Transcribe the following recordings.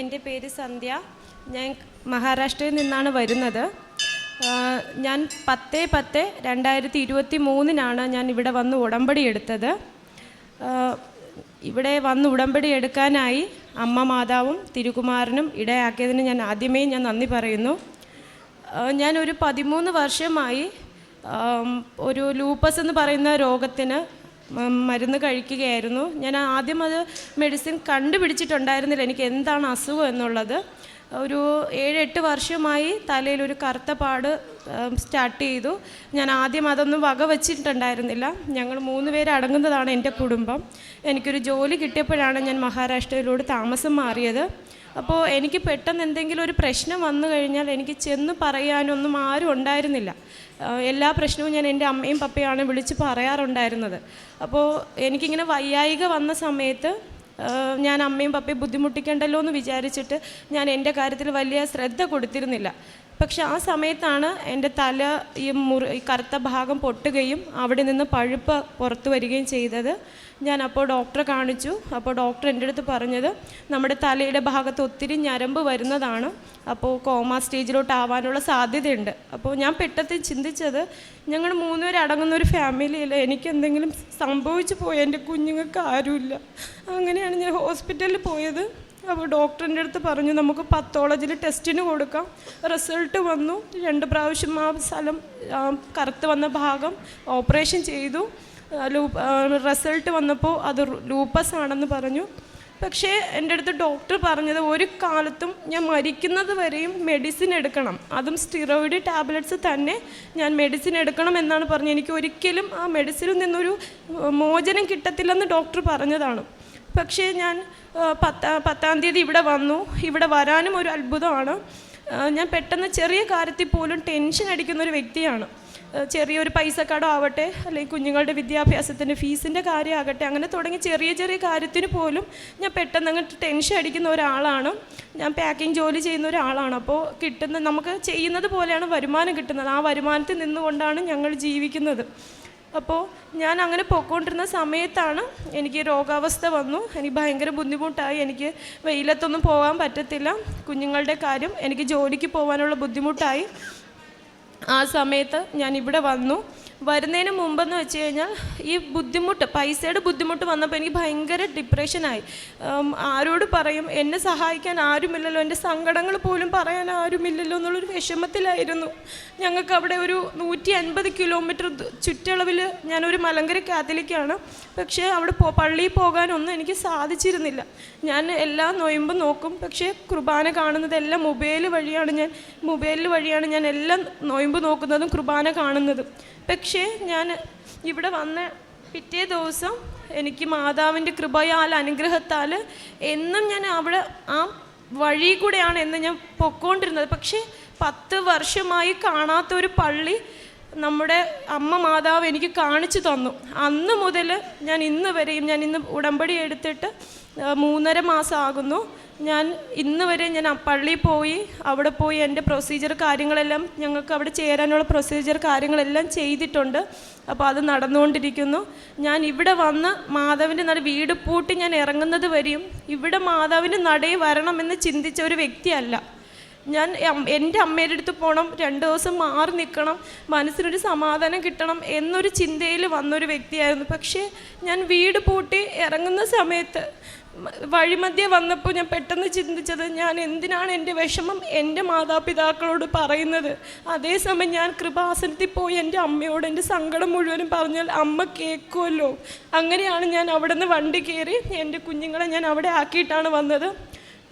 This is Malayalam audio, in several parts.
എന്റെ പേര് സന്ധ്യ. ഞാൻ മഹാരാഷ്ട്രയിൽ നിന്നാണ് വരുന്നത്. ഞാൻ പത്ത് പത്ത് രണ്ടായിരത്തി ഇരുപത്തി മൂന്നിനാണ് ഞാൻ ഇവിടെ വന്ന് ഉടമ്പടി എടുത്തത്. ഇവിടെ വന്ന് ഉടമ്പടി എടുക്കാനായി അമ്മ മാതാവും തിരുകുമാരനും ഇടയാക്കിയതിന് ഞാൻ ആദ്യമേ ഞാൻ നന്ദി പറയുന്നു. ഞാൻ ഒരു പതിമൂന്ന് വർഷമായി ഒരു ലൂപ്പസ് എന്ന് പറയുന്ന രോഗത്തിന് മരുന്ന് കഴിക്കുകയായിരുന്നു. ഞാൻ ആദ്യം അത് മെഡിസിൻ കണ്ടുപിടിച്ചിട്ടുണ്ടായിരുന്നില്ല. എനിക്ക് എന്താണ് അസുഖം എന്നുള്ളത്. ഒരു ഏഴ് എട്ട് വർഷമായി തലയിൽ ഒരു കറുത്ത പാട് സ്റ്റാർട്ട് ചെയ്തു. ഞാൻ ആദ്യം അതൊന്നും വക വച്ചിട്ടുണ്ടായിരുന്നില്ല. ഞങ്ങൾ മൂന്ന് പേര് അടങ്ങുന്നതാണ് എന്റെ കുടുംബം. എനിക്കൊരു ജോലി കിട്ടിയപ്പോഴാണ് ഞാൻ മഹാരാഷ്ട്രയിലൂടെ താമസം മാറിയത്. അപ്പോൾ എനിക്ക് പെട്ടെന്ന് എന്തെങ്കിലും ഒരു പ്രശ്നം വന്നു കഴിഞ്ഞാൽ എനിക്ക് ചെന്ന് പറയാനൊന്നും ആരും ഉണ്ടായിരുന്നില്ല. എല്ലാ പ്രശ്നവും ഞാൻ എന്റെ അമ്മയും പപ്പയാണ് വിളിച്ച് പറയാറുണ്ടായിരുന്നത്. അപ്പോൾ എനിക്കിങ്ങനെ വയ്യായിക വന്ന സമയത്ത് ഞാൻ അമ്മയും പപ്പയും ബുദ്ധിമുട്ടിക്കണ്ടല്ലോ എന്ന് വിചാരിച്ചിട്ട് ഞാൻ എന്റെ കാര്യത്തിൽ വലിയ ശ്രദ്ധ കൊടുത്തിരുന്നില്ല. പക്ഷെ ആ സമയത്താണ് എന്റെ തല ഈ മുറി ഈ കറുത്ത ഭാഗം പൊട്ടുകയും അവിടെ നിന്ന് പഴുപ്പ് പുറത്തു വരികയും ചെയ്തത്. ഞാൻ അപ്പോൾ ഡോക്ടറെ കാണിച്ചു. അപ്പോൾ ഡോക്ടർ എന്റെ അടുത്ത് പറഞ്ഞത് നമ്മുടെ തലയുടെ ഭാഗത്ത് ഒത്തിരി ഞരമ്പ് വരുന്നതാണ്. അപ്പോൾ കോമ സ്റ്റേജിലോട്ട് ആവാനുള്ള സാധ്യതയുണ്ട്. അപ്പോൾ ഞാൻ പെട്ടെന്ന് ചിന്തിച്ചത് ഞങ്ങൾ മൂന്നുപേർ അടങ്ങുന്ന ഒരു ഫാമിലിയിൽ എനിക്ക് എന്തെങ്കിലും സംഭവിച്ചു പോയ എന്റെ കുഞ്ഞുങ്ങൾക്ക് ആരുമില്ല. അങ്ങനെയാണ് ഞാൻ ഹോസ്പിറ്റലിൽ പോയത്. അപ്പോൾ ഡോക്ടറിന്റെ അടുത്ത് പറഞ്ഞു നമുക്ക് പത്തോളജിൽ ടെസ്റ്റിന് കൊടുക്കാം. റിസൾട്ട് വന്നു. രണ്ട് പ്രാവശ്യം ആ സ്ഥലം കറുത്ത് വന്ന ഭാഗം ഓപ്പറേഷൻ ചെയ്തു. ലൂപ്പ് റിസൾട്ട് വന്നപ്പോൾ അത് ലൂപ്പസ് ആണെന്ന് പറഞ്ഞു. പക്ഷേ എന്റെ അടുത്ത് ഡോക്ടർ പറഞ്ഞത് ഒരു കാലത്തും ഞാൻ മരിക്കുന്നത് വരെയും മെഡിസിൻ എടുക്കണം. അതും സ്റ്റിറോയിഡ് ടാബ്ലറ്റ്സ് തന്നെ ഞാൻ മെഡിസിൻ എടുക്കണം എന്നാണ് പറഞ്ഞത്. എനിക്ക് ഒരിക്കലും ആ മെഡിസിനിൽ നിന്നൊരു മോചനം കിട്ടത്തില്ലെന്ന് ഡോക്ടർ പറഞ്ഞതാണ്. പക്ഷേ ഞാൻ പത്താ പത്താം തീയതി ഇവിടെ വന്നു. ഇവിടെ വരാനും ഒരു അത്ഭുതമാണ്. ഞാൻ പെട്ടെന്ന് ചെറിയ കാര്യത്തിൽ പോലും ടെൻഷൻ അടിക്കുന്ന ഒരു വ്യക്തിയാണ്. ചെറിയൊരു പൈസക്കടം ആവട്ടെ അല്ലെങ്കിൽ കുഞ്ഞുങ്ങളുടെ വിദ്യാഭ്യാസത്തിന്റെ ഫീസിന്റെ കാര്യമാകട്ടെ അങ്ങനെ തുടങ്ങി ചെറിയ ചെറിയ കാര്യത്തിന് പോലും ഞാൻ പെട്ടെന്ന് അങ്ങോട്ട് ടെൻഷൻ അടിക്കുന്ന ഒരാളാണ്. ഞാൻ പാക്കിംഗ് ജോലി ചെയ്യുന്ന ഒരാളാണ്. അപ്പോൾ കിട്ടുന്ന നമുക്ക് ചെയ്യുന്നത് പോലെയാണ് വരുമാനം കിട്ടുന്നത്. ആ വരുമാനത്തിൽ നിന്നുകൊണ്ടാണ് ഞങ്ങൾ ജീവിക്കുന്നത്. അപ്പോൾ ഞാൻ അങ്ങനെ പോയിക്കൊണ്ടിരുന്ന സമയത്താണ് എനിക്ക് രോഗാവസ്ഥ വന്നു. എനിക്ക് ഭയങ്കര ബുദ്ധിമുട്ടായി. എനിക്ക് വെയിലത്തൊന്നും പോകാൻ പറ്റത്തില്ല. കുഞ്ഞുങ്ങളുടെ കാര്യം എനിക്ക് ജോലിക്ക് പോകാനുള്ള ബുദ്ധിമുട്ടായി. ആ സമയത്ത് ഞാൻ ഇവിടെ വന്നു. വരുന്നതിന് മുമ്പെന്ന് വെച്ച് കഴിഞ്ഞാൽ ഈ ബുദ്ധിമുട്ട് പൈസയുടെ ബുദ്ധിമുട്ട് വന്നപ്പോൾ എനിക്ക് ഭയങ്കര ഡിപ്രഷനായി ആരോട് പറയും എന്നെ സഹായിക്കാൻ ആരുമില്ലല്ലോ എന്റെ സങ്കടങ്ങൾ പോലും പറയാൻ ആരുമില്ലല്ലോ എന്നുള്ളൊരു വിഷമത്തിലായിരുന്നു. ഞങ്ങൾക്ക് അവിടെ ഒരു നൂറ്റി അൻപത് കിലോമീറ്റർ ചുറ്റളവിൽ ഞാനൊരു മലങ്കര കാത്തലിക്കാണ്. പക്ഷേ അവിടെ പോ പള്ളിയിൽ പോകാനൊന്നും എനിക്ക് സാധിച്ചിരുന്നില്ല. ഞാൻ എല്ലാ നൊയമ്പും നോക്കും. പക്ഷേ കുർബാന കാണുന്നത് എല്ലാം മൊബൈൽ വഴിയാണ് ഞാൻ മൊബൈൽ വഴിയാണ് ഞാൻ എല്ലാം നൊയമ്പ് നോക്കുന്നതും കുർബാന കാണുന്നതും. പക്ഷേ ഞാൻ ഇവിടെ വന്ന പിറ്റേ ദിവസം എനിക്ക് മാതാവിന്റെ കൃപയാൽ അനുഗ്രഹത്താൽ എന്നും ഞാൻ അവിടെ ആ വഴി കൂടെയാണ് എന്ന് ഞാൻ പൊക്കോണ്ടിരുന്നത്. പക്ഷേ പത്ത് വർഷമായി കാണാത്ത ഒരു പള്ളി നമ്മുടെ അമ്മ മാതാവ് എനിക്ക് കാണിച്ചു തന്നു. അന്ന് മുതൽ ഞാൻ ഇന്ന് വരെയും ഞാൻ ഇന്ന് ഉടമ്പടി എടുത്തിട്ട് മൂന്നര മാസം ആകുന്നു. ഞാൻ ഇന്ന് വരെ ഞാൻ പള്ളിയിൽ പോയി അവിടെ പോയി എന്റെ പ്രൊസീജിയർ കാര്യങ്ങളെല്ലാം ഞങ്ങൾക്ക് അവിടെ ചേരാനുള്ള പ്രൊസീജിയർ കാര്യങ്ങളെല്ലാം ചെയ്തിട്ടുണ്ട്. അപ്പോൾ അത് നടന്നുകൊണ്ടിരിക്കുന്നു. ഞാൻ ഇവിടെ വന്ന് മാതാവിന്റെ നട വീട് പൂട്ടി ഞാൻ ഇറങ്ങുന്നത് വരെയും ഇവിടെ മാതാവിന്റെ നടയിൽ വരണമെന്ന് ചിന്തിച്ച ഒരു വ്യക്തിയല്ല. ഞാൻ എന്റെ അമ്മയുടെ അടുത്ത് പോകണം രണ്ട് ദിവസം മാറി നിൽക്കണം മനസ്സിനൊരു സമാധാനം കിട്ടണം എന്നൊരു ചിന്തയിൽ വന്നൊരു വ്യക്തിയായിരുന്നു. പക്ഷേ ഞാൻ വീട് പൂട്ടി ഇറങ്ങുന്ന സമയത്ത് വഴിമധ്യേ വന്നപ്പോൾ ഞാൻ പെട്ടെന്ന് ചിന്തിച്ചത് ഞാൻ എന്തിനാണ് എന്റെ വിഷമം എന്റെ മാതാപിതാക്കളോട് പറയുന്നത്? അതേസമയം ഞാൻ കൃപാസനത്തിൽ പോയി എന്റെ അമ്മയോട് എന്റെ സങ്കടം മുഴുവനും പറഞ്ഞാൽ അമ്മ കേൾക്കുമല്ലോ അങ്ങനെയാണ് ഞാൻ അവിടെ നിന്ന് വണ്ടി കയറി എന്റെ കുഞ്ഞുങ്ങളെ ഞാൻ അവിടെ ആക്കിയിട്ടാണ് വന്നത്.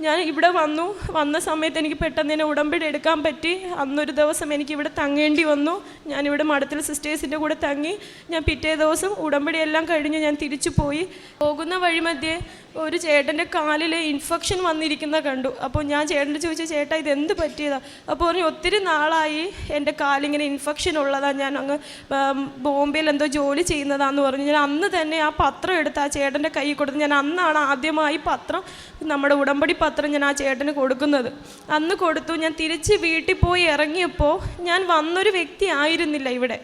ഞാൻ ഇവിടെ വന്നു. വന്ന സമയത്ത് എനിക്ക് പെട്ടെന്ന് തന്നെ ഉടമ്പടി എടുക്കാൻ പറ്റി. അന്നൊരു ദിവസം എനിക്ക് ഇവിടെ തങ്ങേണ്ടി വന്നു. ഞാൻ ഇവിടെ മഠത്തിൽ സിസ്റ്റേഴ്സിന്റെ കൂടെ തങ്ങി. ഞാൻ പിറ്റേ ദിവസം ഉടമ്പടി എല്ലാം കഴിഞ്ഞ് ഞാൻ തിരിച്ചു പോയി. പോകുന്ന വഴി വഴിമധ്യേ ഒരു ചേട്ടന്റെ കാലിൽ ഇൻഫെക്ഷൻ വന്നിരിക്കുന്ന കണ്ടു. അപ്പോൾ ഞാൻ ചേട്ടന്റെ ചോദിച്ചു ചേട്ടാ ഇത് എന്ത് പറ്റിയതാ? അപ്പോൾ പറഞ്ഞു ഒത്തിരി നാളായി എന്റെ കാലിങ്ങനെ ഇൻഫെക്ഷൻ ഉള്ളതാണ് ഞാൻ അങ്ങ് ബോംബെയിൽ എന്തോ ജോലി ചെയ്യുന്നതാന്ന് പറഞ്ഞു. ഞാൻ അന്ന് തന്നെ ആ പത്രം എടുത്ത് ആ ചേട്ടന്റെ കൈ കൊടുത്ത്. ഞാൻ അന്നാണ് ആദ്യമായി പത്രം നമ്മുടെ ഉടമ്പടി പത്രം ഞാൻ ആ ചേട്ടന് കൊടുക്കുന്നത്. അന്ന് കൊടുത്തു. ഞാൻ തിരിച്ച് വീട്ടിൽ പോയി ഇറങ്ങിയപ്പോൾ ഞാൻ വന്നൊരു വ്യക്തി ആയിരുന്നില്ല ഇവിടെ.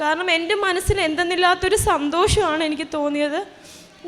കാരണം എന്റെ മനസ്സിൽ എന്തെന്നില്ലാത്തൊരു സന്തോഷമാണ് എനിക്ക് തോന്നിയത്.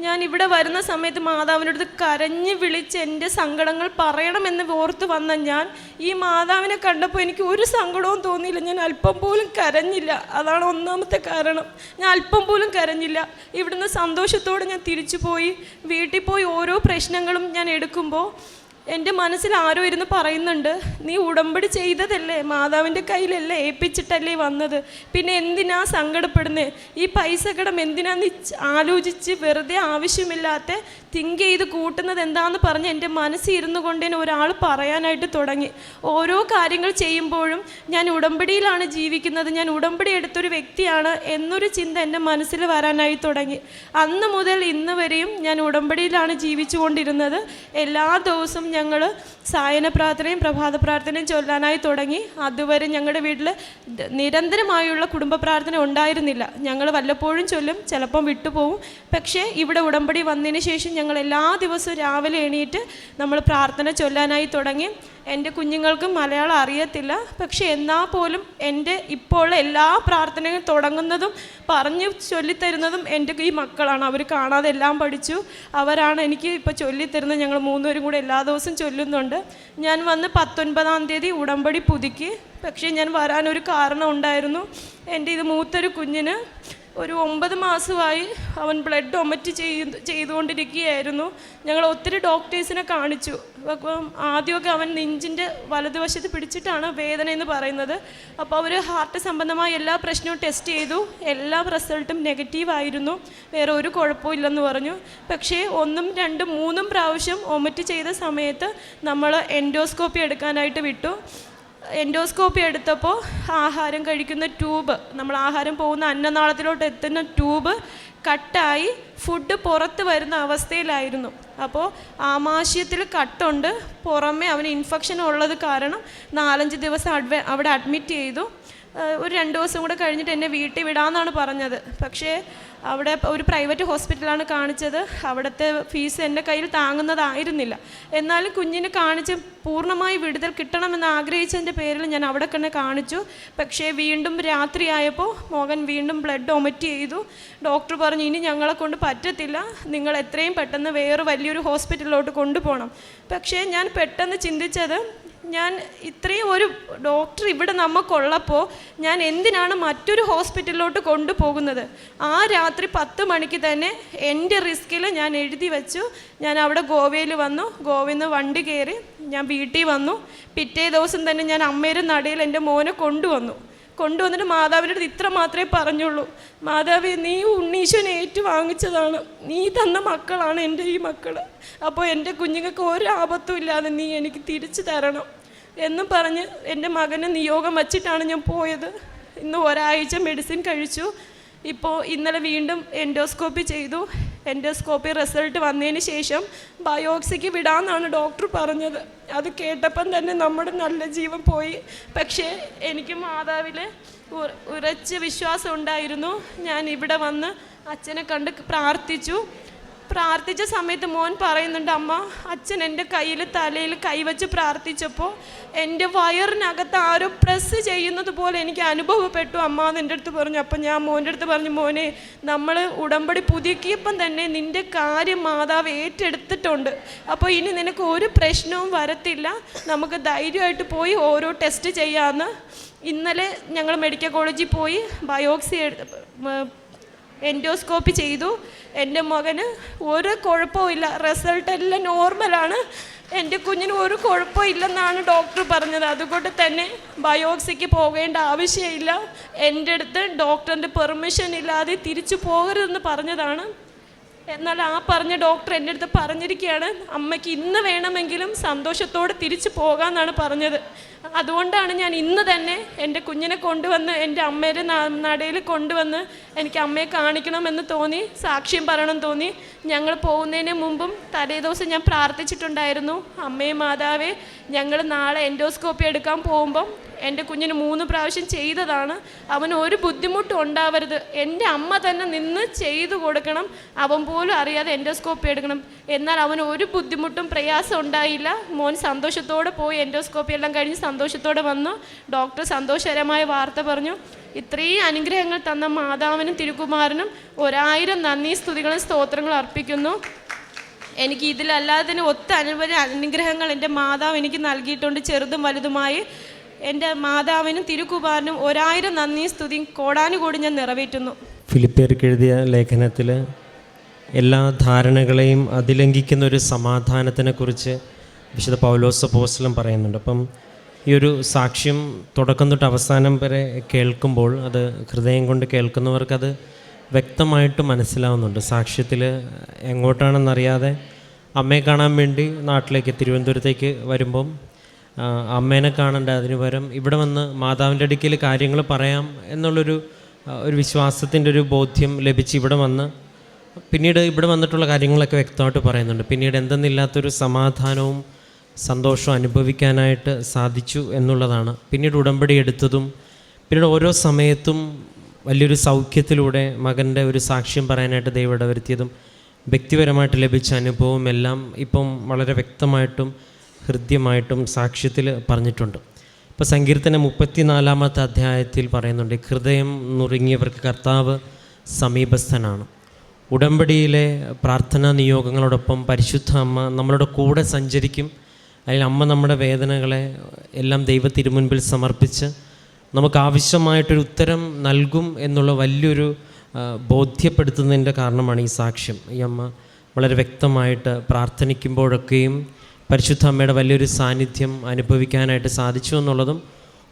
ഞാൻ ഇവിടെ വരുന്ന സമയത്ത് മാതാവിന്റെ അടുത്ത് കരഞ്ഞ് വിളിച്ച് എന്റെ സങ്കടങ്ങൾ പറയണമെന്ന് ഓർത്ത് വന്ന ഞാൻ ഈ മാതാവിനെ കണ്ടപ്പോൾ എനിക്ക് ഒരു സങ്കടവും തോന്നിയില്ല. ഞാൻ അല്പം പോലും കരഞ്ഞില്ല. അതാണ് ഒന്നാമത്തെ കാരണം. ഞാൻ അല്പം പോലും കരഞ്ഞില്ല. ഇവിടുന്ന് സന്തോഷത്തോടെ ഞാൻ തിരിച്ചു പോയി. വീട്ടിൽ പോയി ഓരോ പ്രശ്നങ്ങളും ഞാൻ എടുക്കുമ്പോൾ എന്റെ മനസ്സിൽ ആരോ ഇരുന്ന് പറയുന്നുണ്ട് നീ ഉടമ്പടി ചെയ്തതല്ലേ മാതാവിന്റെ കയ്യിലല്ലേ ഏൽപ്പിച്ചിട്ടല്ലേ വന്നത്? പിന്നെ എന്തിനാ സങ്കടപ്പെടുന്നത് ഈ പൈസ കടം എന്തിനാ നീ ആലോചിച്ച് വെറുതെ ആവശ്യമില്ലാത്ത തിങ്ക് ചെയ്ത് കൂട്ടുന്നത് എന്താണെന്ന് പറഞ്ഞ് എന്റെ മനസ്സിൽ ഇരുന്നു കൊണ്ട് തന്നെ ഒരാൾ പറയാനായിട്ട് തുടങ്ങി. ഓരോ കാര്യങ്ങൾ ചെയ്യുമ്പോഴും ഞാൻ ഉടമ്പടിയിലാണ് ജീവിക്കുന്നത് ഞാൻ ഉടമ്പടി എടുത്തൊരു വ്യക്തിയാണ് എന്നൊരു ചിന്ത എന്റെ മനസ്സിൽ വരാനായി തുടങ്ങി. അന്ന് മുതൽ ഇന്ന് വരെയും ഞാൻ ഉടമ്പടിയിലാണ് ജീവിച്ചുകൊണ്ടിരുന്നത്. എല്ലാ ദിവസവും ഞങ്ങൾ സായന പ്രാർത്ഥനയും പ്രഭാത പ്രാർത്ഥനയും ചൊല്ലാനായി തുടങ്ങി. അതുവരെ ഞങ്ങളുടെ വീട്ടിൽ നിരന്തരമായുള്ള കുടുംബ പ്രാർത്ഥന ഉണ്ടായിരുന്നില്ല. ഞങ്ങൾ വല്ലപ്പോഴും ചൊല്ലും ചിലപ്പം വിട്ടുപോകും പക്ഷേ ഇവിടെ ഉടമ്പടി വന്നതിന് ശേഷം ഞങ്ങൾ എല്ലാ ദിവസവും രാവിലെ എണീറ്റ് നമ്മൾ പ്രാർത്ഥന ചൊല്ലാനായി തുടങ്ങി. എന്റെ കുഞ്ഞുങ്ങൾക്ക് മലയാളം അറിയത്തില്ല. പക്ഷേ എന്നാൽ പോലും എന്റെ ഇപ്പോഴുള്ള എല്ലാ പ്രാർത്ഥനയും തുടങ്ങുന്നതും പറഞ്ഞു ചൊല്ലിത്തരുന്നതും എന്റെ ഈ മക്കളാണ്. അവർ കാണാതെ എല്ലാം പഠിച്ചു. അവരാണ് എനിക്ക് ഇപ്പോൾ ചൊല്ലിത്തരുന്നത്. ഞങ്ങൾ മൂന്നുപേരും കൂടെ എല്ലാ ദിവസവും ചൊല്ലുന്നുണ്ട്. ഞാൻ വന്ന് പത്തൊൻപതാം തീയതി ഉടമ്പടി പുതുക്കി. പക്ഷേ ഞാൻ വരാനൊരു കാരണം ഉണ്ടായിരുന്നു. എന്റെ ഇത് മൂത്തൊരു കുഞ്ഞിന് ഒരു ഒമ്പത് മാസമായി അവൻ ബ്ലഡ് ഒമറ്റ് ചെയ്ത് ചെയ്തുകൊണ്ടിരിക്കുകയായിരുന്നു. ഞങ്ങൾ ഒത്തിരി ഡോക്ടേഴ്സിനെ കാണിച്ചു. അപ്പം ആദ്യമൊക്കെ അവൻ നെഞ്ചിന്റെ വലതുവശത്ത് പിടിച്ചിട്ടാണ് വേദന എന്ന് പറയുന്നത്. അപ്പോൾ അവർ ഹാർട്ട് സംബന്ധമായ എല്ലാ പ്രശ്നവും ടെസ്റ്റ് ചെയ്തു. എല്ലാ റിസൾട്ടും നെഗറ്റീവ് ആയിരുന്നു. വേറെ ഒരു കുഴപ്പവും ഇല്ലെന്ന് പറഞ്ഞു. പക്ഷേ ഒന്നും രണ്ടും മൂന്നും പ്രാവശ്യം ഒമറ്റ് ചെയ്ത സമയത്ത് നമ്മൾ എൻഡോസ്കോപ്പി എടുക്കാനായിട്ട് വിട്ടു. എൻഡോസ്കോപ്പി എടുത്തപ്പോൾ ആഹാരം കഴിക്കുന്ന ട്യൂബ് നമ്മൾ ആഹാരം പോകുന്ന അന്നനാളത്തിലോട്ട് എത്തുന്ന ട്യൂബ് കട്ടായി ഫുഡ് പുറത്ത് വരുന്ന അവസ്ഥയിലായിരുന്നു. അപ്പോൾ ആമാശയത്തിൽ കട്ടുണ്ട്. പുറമെ അവന് ഇൻഫെക്ഷൻ ഉള്ളത് കാരണം നാലഞ്ച് ദിവസം അഡ്വ അവിടെ അഡ്മിറ്റ് ചെയ്തു. ഒരു രണ്ട് ദിവസം കൂടെ കഴിഞ്ഞിട്ട് എന്നെ വീട്ടിൽ വിടാമെന്നാണ് പറഞ്ഞത്. പക്ഷേ അവിടെ ഒരു പ്രൈവറ്റ് ഹോസ്പിറ്റലാണ് കാണിച്ചത്. അവിടുത്തെ ഫീസ് എന്റെ കയ്യിൽ താങ്ങുന്നതായിരുന്നില്ല. എന്നാലും കുഞ്ഞിന് കാണിച്ച് പൂർണമായി വിടുതൽ കിട്ടണമെന്ന് ആഗ്രഹിച്ചതിന്റെ പേരിൽ ഞാൻ അവിടെ തന്നെ കാണിച്ചു. പക്ഷേ വീണ്ടും രാത്രിയായപ്പോൾ മോഹൻ വീണ്ടും ബ്ലഡ് ഒമറ്റ് ചെയ്തു. ഡോക്ടർ പറഞ്ഞു ഇനി ഞങ്ങളെ കൊണ്ട് പറ്റത്തില്ല. നിങ്ങൾ എത്രയും പെട്ടെന്ന് വേറെ വലിയൊരു ഹോസ്പിറ്റലിലോട്ട് കൊണ്ടുപോകണം. പക്ഷേ ഞാൻ പെട്ടെന്ന് ചിന്തിച്ചത് ഞാൻ ഇത്രയും ഒരു ഡോക്ടർ ഇവിടെ നമുക്കുള്ളപ്പോൾ ഞാൻ എന്തിനാണ് മറ്റൊരു ഹോസ്പിറ്റലിലോട്ട് കൊണ്ടുപോകുന്നത്? ആ രാത്രി പത്ത് മണിക്ക് തന്നെ എന്റെ റിസ്കിൽ ഞാൻ എഴുതി വെച്ചു. ഞാൻ അവിടെ ഗോവയിൽ വന്നു. ഗോവയിൽ നിന്ന് വണ്ടി കയറി ഞാൻ വീട്ടിൽ വന്നു. പിറ്റേ ദിവസം തന്നെ ഞാൻ അമ്മയുടെ നടയിൽ എന്റെ മോനെ കൊണ്ടുവന്നു. കൊണ്ടുവന്നിട്ട് മാതാവിന്റെ അടുത്ത് ഇത്ര മാത്രമേ പറഞ്ഞുള്ളൂ. മാതാവേ നീ ഉണ്ണീശ്വനെ ഏറ്റു വാങ്ങിച്ചതാണ് നീ തന്ന മക്കളാണ് എന്റെ ഈ മക്കൾ അപ്പോൾ എന്റെ കുഞ്ഞുങ്ങൾക്ക് ഒരു ആപത്തും ഇല്ലാതെ നീ എനിക്ക് തിരിച്ചു തരണം. എന്നും പറഞ്ഞ് എന്റെ മകന് നിയോഗം വച്ചിട്ടാണ് ഞാൻ പോയത്. ഇന്ന് ഒരാഴ്ച മെഡിസിൻ കഴിച്ചു. ഇപ്പോൾ ഇന്നലെ വീണ്ടും എൻഡോസ്കോപ്പി ചെയ്തു. എൻഡോസ്കോപ്പി റിസൾട്ട് വന്നതിന് ശേഷം ബയോപ്സിക്ക് വിടാമെന്നാണ് ഡോക്ടർ പറഞ്ഞത്. അത് കേട്ടപ്പം തന്നെ നമ്മുടെ നല്ല ജീവൻ പോയി. പക്ഷേ എനിക്ക് മാതാവിൽ ഉറച്ച വിശ്വാസം ഉണ്ടായിരുന്നു. ഞാൻ ഇവിടെ വന്ന് അച്ഛനെ കണ്ട് പ്രാർത്ഥിച്ചു. പ്രാർത്ഥിച്ച സമയത്ത് മോൻ പറയുന്നുണ്ട് അമ്മ അച്ഛൻ എന്റെ കയ്യിൽ തലയിൽ കൈവച്ച് പ്രാർത്ഥിച്ചപ്പോൾ എന്റെ വയറിനകത്ത് ആരോ പ്രസ് ചെയ്യുന്നത് പോലെ എനിക്ക് അനുഭവപ്പെട്ടു. അമ്മ എന്റെ അടുത്ത് പറഞ്ഞു. അപ്പം ഞാൻ മോന്റെ അടുത്ത് പറഞ്ഞു മോനെ നമ്മൾ ഉടമ്പടി പുതുക്കിയപ്പം തന്നെ നിന്റെ കാര്യം മാതാവ് ഏറ്റെടുത്തിട്ടുണ്ട്. അപ്പോൾ ഇനി നിനക്ക് ഒരു പ്രശ്നവും വരത്തില്ല. നമുക്ക് ധൈര്യമായിട്ട് പോയി ഓരോ ടെസ്റ്റ് ചെയ്യാമെന്ന് ഇന്നലെ ഞങ്ങൾ മെഡിക്കൽ കോളേജിൽ പോയി ബയോപ്സി എൻഡോസ്കോപ്പി ചെയ്തു. എന്റെ മകന് ഒരു കുഴപ്പവും ഇല്ല. റിസൾട്ട് എല്ലാം നോർമലാണ് എന്റെ കുഞ്ഞിന് ഒരു കുഴപ്പവും ഇല്ലെന്നാണ് ഡോക്ടർ പറഞ്ഞത്. അതുകൊണ്ട് തന്നെ ബയോപ്സിക്ക് പോകേണ്ട ആവശ്യമില്ല. എന്റെ അടുത്ത് ഡോക്ടറിന്റെ പെർമിഷൻ ഇല്ലാതെ തിരിച്ചു പോകരുതെന്ന് പറഞ്ഞതാണ്. എന്നാൽ ആ പറഞ്ഞ ഡോക്ടർ എന്റെ അടുത്ത് പറഞ്ഞിരിക്കുകയാണ്. അമ്മയ്ക്ക് ഇന്ന് വേണമെങ്കിലും സന്തോഷത്തോടെ തിരിച്ചു പോകാമെന്നാണ് പറഞ്ഞത്. അതുകൊണ്ടാണ് ഞാൻ ഇന്ന് തന്നെ എന്റെ കുഞ്ഞിനെ കൊണ്ടുവന്ന് എന്റെ അമ്മയുടെ നടയിൽ കൊണ്ടുവന്ന് എനിക്ക് അമ്മയെ കാണിക്കണമെന്ന് തോന്നി സാക്ഷ്യം പറയണമെന്ന് തോന്നി. ഞങ്ങൾ പോകുന്നതിന് മുമ്പും തലേ ദിവസം ഞാൻ പ്രാർത്ഥിച്ചിട്ടുണ്ടായിരുന്നു അമ്മയെ മാതാവേ ഞങ്ങൾ നാളെ എൻഡോസ്കോപ്പി എടുക്കാൻ പോകുമ്പം എന്റെ കുഞ്ഞിന് മൂന്ന് പ്രാവശ്യം ചെയ്തതാണ്. അവന് ഒരു ബുദ്ധിമുട്ടും ഉണ്ടാവരുത്. എന്റെ അമ്മ തന്നെ നിന്ന് ചെയ്തു കൊടുക്കണം. അവൻ പോലും അറിയാതെ എൻഡോസ്കോപ്പി എടുക്കണം. എന്നാൽ അവന് ഒരു ബുദ്ധിമുട്ടും പ്രയാസം ഉണ്ടായില്ല. മോൻ സന്തോഷത്തോടെ പോയി എൻഡോസ്കോപ്പി എല്ലാം കഴിഞ്ഞ് സന്തോഷത്തോടെ വന്നു. ഡോക്ടർ സന്തോഷകരമായ വാർത്ത പറഞ്ഞു. ഇത്രയും അനുഗ്രഹങ്ങൾ തന്ന മാതാവിനും തിരുക്കുമാരനും ഒരായിരം നന്ദി സ്തുതികളും സ്തോത്രങ്ങളും അർപ്പിക്കുന്നു. എനിക്ക് ഇതിലല്ലാതെ തന്നെ ഒത്ത അനുപരി അനുഗ്രഹങ്ങൾ എന്റെ മാതാവ് എനിക്ക് നൽകിയിട്ടുണ്ട്. ചെറുതും വലുതുമായി എന്റെ മാതാവിനും തിരുക്കുമാരനും ഒരായിരം നന്ദി സ്തുതിയും കോടാനുകൂടി ഞാൻ നിറവേറ്റുന്നു. ഫിലിപ്പേർക്ക് എഴുതിയ ലേഖനത്തിൽ എല്ലാ ധാരണകളെയും അതിലംഘിക്കുന്ന ഒരു സമാധാനത്തിനെക്കുറിച്ച് വിശുദ്ധ പൗലോസ പോസ്റ്റലും പറയുന്നുണ്ട്. അപ്പം ഈ ഒരു സാക്ഷ്യം തുടക്കം തൊട്ട് അവസാനം വരെ കേൾക്കുമ്പോൾ അത് ഹൃദയം കൊണ്ട് കേൾക്കുന്നവർക്കത് വ്യക്തമായിട്ട് മനസ്സിലാവുന്നുണ്ട്. സാക്ഷ്യത്തിൽ എങ്ങോട്ടാണെന്നറിയാതെ അമ്മയെ കാണാൻ വേണ്ടി നാട്ടിലേക്ക് തിരുവനന്തപുരത്തേക്ക് വരുമ്പം അമ്മേനെ കാണണ്ട? അതിന് പകരം ഇവിടെ വന്ന് മാതാവിന്റെ അടുക്കൽ കാര്യങ്ങൾ പറയാം എന്നുള്ളൊരു ഒരു വിശ്വാസത്തിന്റെ ഒരു ബോധ്യം ലഭിച്ച് ഇവിടെ വന്ന് പിന്നീട് ഇവിടെ വന്നിട്ടുള്ള കാര്യങ്ങളൊക്കെ വ്യക്തമായിട്ട് പറയുന്നുണ്ട്. പിന്നീട് എന്തെന്നില്ലാത്തൊരു സമാധാനവും സന്തോഷവും അനുഭവിക്കാനായിട്ട് സാധിച്ചു എന്നുള്ളതാണ്. പിന്നീട് ഉടമ്പടി എടുത്തതും പിന്നീട് ഓരോ സമയത്തും വലിയൊരു സൗഖ്യത്തിലൂടെ മകന്റെ ഒരു സാക്ഷ്യം പറയാനായിട്ട് ദൈവം ഇടവരുത്തിയതും വ്യക്തിപരമായിട്ട് ലഭിച്ച അനുഭവം എല്ലാം ഇപ്പം വളരെ വ്യക്തമായിട്ടും ഹൃദ്യമായിട്ടും സാക്ഷ്യത്തിൽ പറഞ്ഞിട്ടുണ്ട്. ഇപ്പോൾ സങ്കീർത്തനം മുപ്പത്തിനാലാമത്തെ അധ്യായത്തിൽ പറയുന്നുണ്ട് ഹൃദയം നുറുങ്ങിയവർക്ക് കർത്താവ് സമീപസ്ഥനാണ്. ഉടമ്പടിയിലെ പ്രാർത്ഥനാ നിയോഗങ്ങളോടൊപ്പം പരിശുദ്ധ അമ്മ നമ്മളുടെ കൂടെ സഞ്ചരിക്കും അതിൽ അമ്മ നമ്മുടെ വേദനകളെ എല്ലാം ദൈവ തിരുമുൻപിൽ സമർപ്പിച്ച് നമുക്ക് ആവശ്യമായിട്ടൊരു ഉത്തരം നൽകും എന്നുള്ള വലിയൊരു ബോധ്യപ്പെടുത്തുന്നതിന്റെ കാരണമാണ് ഈ സാക്ഷ്യം. ഈ അമ്മ വളരെ വ്യക്തമായിട്ട് പ്രാർത്ഥനിക്കുമ്പോഴൊക്കെയും പരിശുദ്ധ അമ്മയുടെ വലിയൊരു സാന്നിധ്യം അനുഭവിക്കാനായിട്ട് സാധിച്ചു എന്നുള്ളതും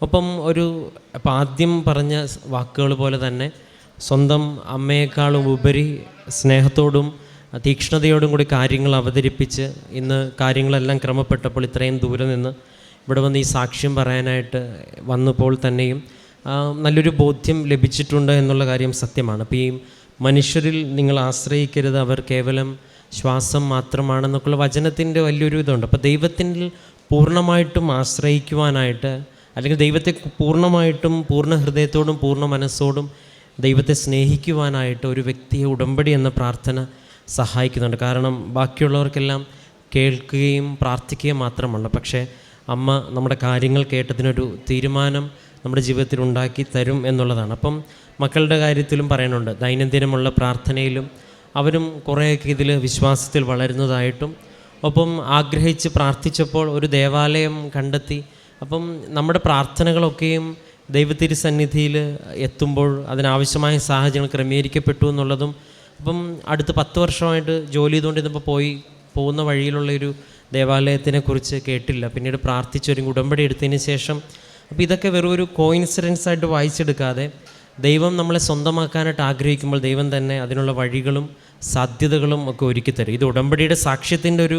ഒപ്പം ഒരു അപ്പം ആദ്യം പറഞ്ഞ വാക്കുകൾ പോലെ തന്നെ സ്വന്തം അമ്മയെക്കാളും ഉപരി സ്നേഹത്തോടും തീക്ഷ്ണതയോടും കൂടി കാര്യങ്ങൾ അവതരിപ്പിച്ച് ഇന്ന് കാര്യങ്ങളെല്ലാം ക്രമപ്പെട്ടപ്പോൾ ഇത്രയും ദൂരെ നിന്ന് ഇവിടെ വന്ന് ഈ സാക്ഷ്യം പറയാനായിട്ട് വന്നപ്പോൾ തന്നെയും നല്ലൊരു ബോധ്യം ലഭിച്ചിട്ടുണ്ട് എന്നുള്ള കാര്യം സത്യമാണ്. അപ്പോൾ ഈ മനുഷ്യരിൽ നിങ്ങൾ ആശ്രയിക്കരുത് അവർ കേവലം ശ്വാസം മാത്രമാണെന്നൊക്കെയുള്ള വചനത്തിന്റെ വലിയൊരു ഇതുണ്ട്. അപ്പോൾ ദൈവത്തിൽ പൂർണമായിട്ടും ആശ്രയിക്കുവാനായിട്ട് അല്ലെങ്കിൽ ദൈവത്തെ പൂർണമായിട്ടും പൂർണ ഹൃദയത്തോടും പൂർണ മനസ്സോടും ദൈവത്തെ സ്നേഹിക്കുവാനായിട്ട് ഒരു വ്യക്തിയെ ഉടമ്പടി എന്ന പ്രാർത്ഥന സഹായിക്കുന്നുണ്ട്. കാരണം ബാക്കിയുള്ളവർക്കെല്ലാം കേൾക്കുകയും പ്രാർത്ഥിക്കുകയും മാത്രമല്ല. പക്ഷേ അമ്മ നമ്മുടെ കാര്യങ്ങൾ കേട്ടതിനൊരു തീരുമാനം നമ്മുടെ ജീവിതത്തിൽ ഉണ്ടാക്കി തരും എന്നുള്ളതാണ്. അപ്പം മക്കളുടെ കാര്യത്തിലും പറയുന്നുണ്ട് ദൈനംദിനമുള്ള പ്രാർത്ഥനയിലും അവരും കുറേയൊക്കെ ഇതിൽ വിശ്വാസത്തിൽ വളരുന്നതായിട്ടും ഒപ്പം ആഗ്രഹിച്ച് പ്രാർത്ഥിച്ചപ്പോൾ ഒരു ദേവാലയം കണ്ടെത്തി അപ്പം നമ്മുടെ പ്രാർത്ഥനകളൊക്കെയും ദൈവത്തിരുസന്നിധിയിൽ എത്തുമ്പോൾ അതിനാവശ്യമായ സാഹചര്യങ്ങൾ ക്രമീകരിക്കപ്പെട്ടു എന്നുള്ളതും അപ്പം അടുത്ത് പത്ത് വർഷമായിട്ട് ജോലി ചെയ്തുകൊണ്ടിരുന്നപ്പോൾ പോയി പോകുന്ന വഴിയിലുള്ള ഒരു ദേവാലയത്തിനെ കുറിച്ച് കേട്ടില്ല. പിന്നീട് പ്രാർത്ഥിച്ചൊരു ഉടമ്പടി എടുത്തതിന് ശേഷം അപ്പോൾ ഇതൊക്കെ വെറും ഒരു കോയിൻസിഡൻസ് ആയിട്ട് വായിച്ചെടുക്കാതെ ദൈവം നമ്മളെ സ്വന്തമാക്കാനായിട്ട് ആഗ്രഹിക്കുമ്പോൾ ദൈവം തന്നെ അതിനുള്ള വഴികളും സാധ്യതകളും ഒക്കെ ഒരുക്കി തരും. ഇത് ഉടമ്പടിയുടെ സാക്ഷ്യത്തിന്റെ ഒരു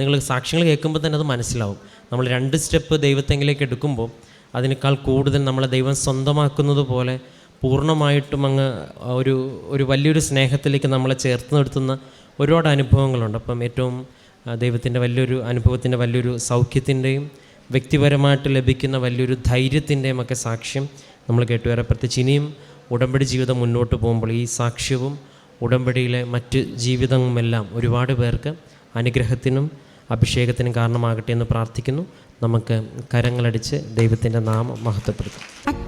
നിങ്ങൾ സാക്ഷ്യങ്ങൾ കേൾക്കുമ്പോൾ തന്നെ അത് മനസ്സിലാവും. നമ്മൾ രണ്ട് സ്റ്റെപ്പ് ദൈവത്തെങ്കിലേക്ക് എടുക്കുമ്പോൾ അതിനേക്കാൾ കൂടുതൽ നമ്മളെ ദൈവം സ്വന്തമാക്കുന്നത് പോലെ പൂർണമായിട്ടും അങ്ങ് ഒരു ഒരു വലിയൊരു സ്നേഹത്തിലേക്ക് നമ്മളെ ചേർത്ത് നിർത്തുന്ന ഒരുപാട് അനുഭവങ്ങളുണ്ട്. അപ്പം ഏറ്റവും ദൈവത്തിന്റെ വലിയൊരു അനുഭവത്തിന്റെ വലിയൊരു സൗഖ്യത്തിന്റെയും വ്യക്തിപരമായിട്ട് ലഭിക്കുന്ന വലിയൊരു ധൈര്യത്തിന്റെയും ഒക്കെ സാക്ഷ്യം നമ്മൾ കേട്ടു. വേറെ പ്രത്യേകിച്ച് ഇനിയും ഉടമ്പടി ജീവിതം മുന്നോട്ട് പോകുമ്പോൾ ഈ സാക്ഷ്യവും ഉടമ്പടിയിലെ മറ്റ് ജീവിതങ്ങളുമെല്ലാം ഒരുപാട് പേർക്ക് അനുഗ്രഹത്തിനും അഭിഷേകത്തിനും കാരണമാകട്ടെ എന്ന് പ്രാർത്ഥിക്കുന്നു. നമുക്ക് കരങ്ങളടിച്ച് ദൈവത്തിന്റെ നാമം മഹത്വപ്പെടുത്തും.